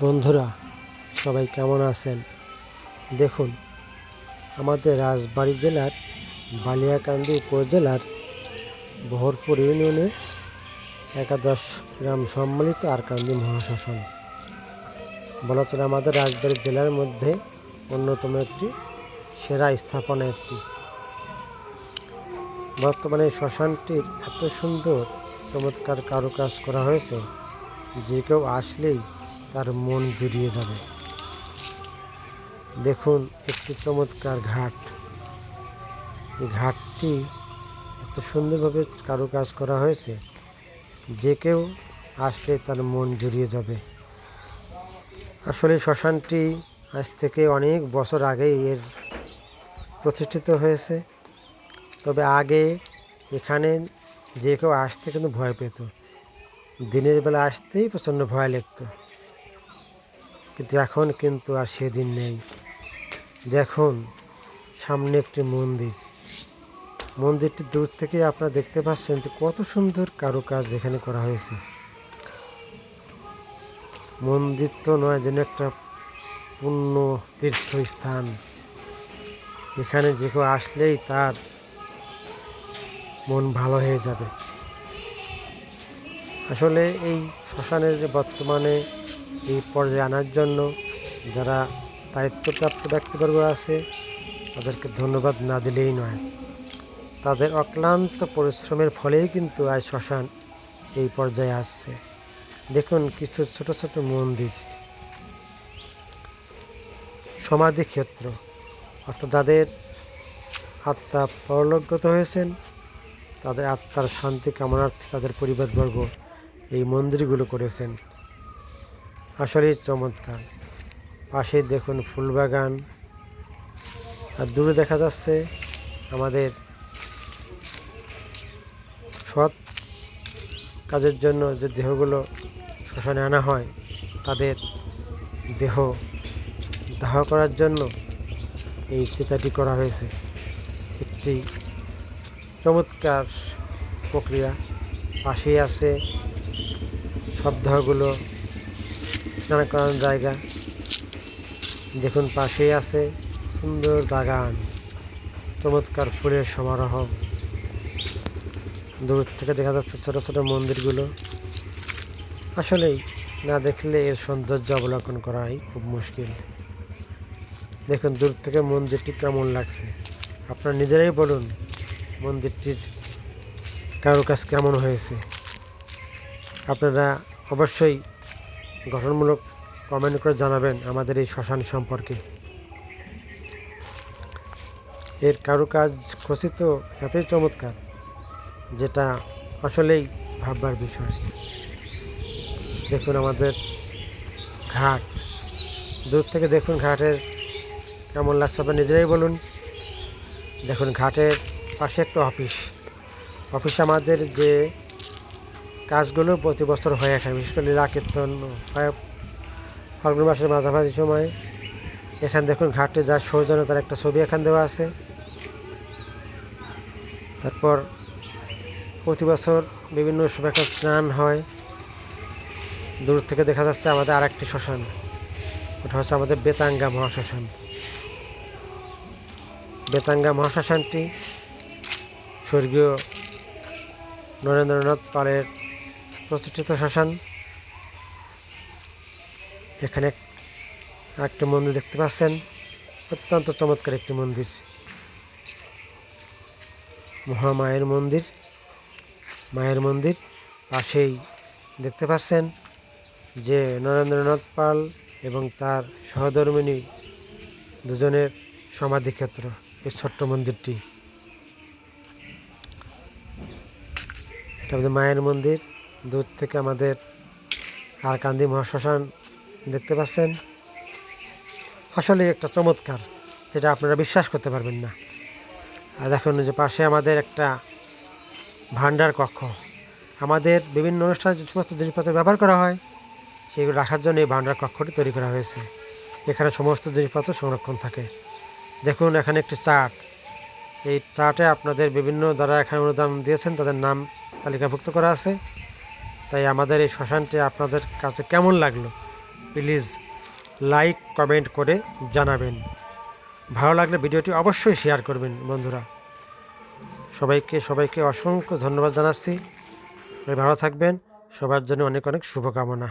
বন্ধুরা, সবাই কেমন আছেন? দেখুন, আমাদের রাজবাড়ি জেলার বালিয়াকান্দি উপজেলার বহরপুর ইউনিয়নের একাদশ গ্রাম সম্মিলিত আরকান্দি মহাশাসন। বলা চলে আমাদের রাজবাড়ি জেলার মধ্যে অন্যতম একটি সেরা স্থাপনা একটি। বর্তমানে শ্মশানটির এত সুন্দর, চমৎকার কারুকাজ করা হয়েছে যে কেউ আসলেই তার মন জুড়িয়ে যাবে। দেখুন, একটি চমৎকার ঘাট। এই ঘাটটি এত সুন্দরভাবে কারুকাজ করা হয়েছে যে কেউ আসলে তার মন জুড়িয়ে যাবে। আসলে শ্মশানটি আজ থেকে অনেক বছর আগেই এর প্রতিষ্ঠিত হয়েছে। তবে আগে এখানে যে কেউ আসতে কিন্তু ভয় পেত। দিনের বেলা আসতেই প্রচণ্ড ভয় লাগতো। কিন্তু এখন কিন্তু আর সেদিন নেই। দেখুন, সামনে একটি মন্দির। মন্দিরটি দূর থেকে আপনারা দেখতে পাচ্ছেন যে কত সুন্দর কারুকাজ এখানে করা হয়েছে। মন্দির তো নয়, যেন একটা পূর্ণ তীর্থস্থান। এখানে যে কেউ আসলেই তার মন ভালো হয়ে যাবে। আসলে এই শ্মশানের বর্তমানে এই পর্যায়ে আনার জন্য যারা দায়িত্বপ্রাপ্ত ব্যক্তিবর্গ আছে, তাদেরকে ধন্যবাদ না দিলেই নয়। তাদের অক্লান্ত পরিশ্রমের ফলেই কিন্তু আজ শ্মশান এই পর্যায়ে আসছে। দেখুন কিছু ছোট ছোট মন্দির, সমাধি ক্ষেত্র, অর্থাৎ যাদের আত্মা পরলোকগত হয়েছেন, তাদের আত্মার শান্তি কামনার্থে তাদের পরিবারবর্গ এই মন্দিরগুলো করেছেন। আসলেই চমৎকার। পাশে দেখুন ফুলবাগান। আর দূরে দেখা যাচ্ছে আমাদের সৎ কাজের জন্য যে দেহগুলো শ্মশানে আনা হয়, তাদের দেহ দাহ করার জন্য এই চিতাটি করা হয়েছে। একটি চমৎকার প্রক্রিয়া। পাশেই আছে সব দেহগুলো স্নান করানোর জায়গা। দেখুন, পাশেই আছে সুন্দর বাগান, চমৎকার ফুলের সমারোহ। দূর থেকে দেখা যাচ্ছে ছোট ছোট মন্দিরগুলো। আসলেই না দেখলে এর সৌন্দর্য অবলোকন করাই খুব মুশকিল। দেখুন, দূর থেকে মন্দিরটি কেমন লাগছে? আপনারা নিজেরাই বলুন, মন্দিরটির কারুকাজ কেমন হয়েছে? আপনারা অবশ্যই গঠনমূলক কমেন্ট করে জানাবেন আমাদের এই শ্মশান সম্পর্কে। এর কারুকাজ খচিত এতই চমৎকার, যেটা আসলেই ভাববার বিষয়। দেখুন আমাদের ঘাট। দূর থেকে দেখুন ঘাটের কেমন লাগছে, আপনার নিজেরাই বলুন। দেখুন ঘাটের পাশে একটা অফিস। অফিসে আমাদের যে কাজগুলো প্রতি বছর হয়ে থাকে, বিশেষ করে হয়। ফাল্গুন মাসের মাঝামাঝি সময় এখানে দেখুন ঘাটে যা সৌজন্যতার একটা ছবি এখান দেওয়া আছে। তারপর প্রতি বছর বিভিন্ন সময় একটা স্নান হয়। দূর থেকে দেখা যাচ্ছে আমাদের আর একটি শ্মশান। ওটা হচ্ছে আমাদের বেতাঙ্গা মহাশ্মশান। বেতাঙ্গা মহাশ্মশানটি স্বর্গীয় নরেন্দ্রনাথ পালের প্রতিষ্ঠিত শ্মশান। এখানে একটা মন্দির দেখতে পাচ্ছেন। অত্যন্ত চমৎকার একটি মন্দির। মহামায়ের মন্দির। মায়ের মন্দির পাশেই দেখতে পাচ্ছেন যে নরেন্দ্রনাথ পাল এবং তার সহধর্মিনী দুজনের সমাধিক্ষেত্র, এই ছোট্ট মন্দিরটি। মায়ের মন্দির। দূর থেকে আমাদের আরকান্দি মহাশ্মশান দেখতে পাচ্ছেন। আসলে একটা চমৎকার, যেটা আপনারা বিশ্বাস করতে পারবেন না। আর দেখুন যে পাশে আমাদের একটা ভান্ডার কক্ষ। আমাদের বিভিন্ন অনুষ্ঠানে যে সমস্ত জিনিসপত্র ব্যবহার করা হয়, সেগুলো রাখার জন্য এই ভান্ডার কক্ষটি তৈরি করা হয়েছে। এখানে সমস্ত জিনিসপত্র সংরক্ষণ থাকে। দেখুন, এখানে একটি চার্ট। এই চার্টে আপনাদের বিভিন্ন যারা এখানে অনুদান দিয়েছেন, তাদের নাম তালিকাভুক্ত করা আছে। তাই আমাদের এই শ্মশানটি আপনাদের কাছে কেমন লাগল? প্লিজ লাইক, কমেন্ট করে জানাবেন। ভালো লাগলে ভিডিওটি অবশ্যই শেয়ার করবেন বন্ধুরা। সবাইকে সবাইকে অসংখ্য ধন্যবাদ জানাচ্ছি। ভালো থাকবেন। সবার জন্য অনেক অনেক শুভকামনা।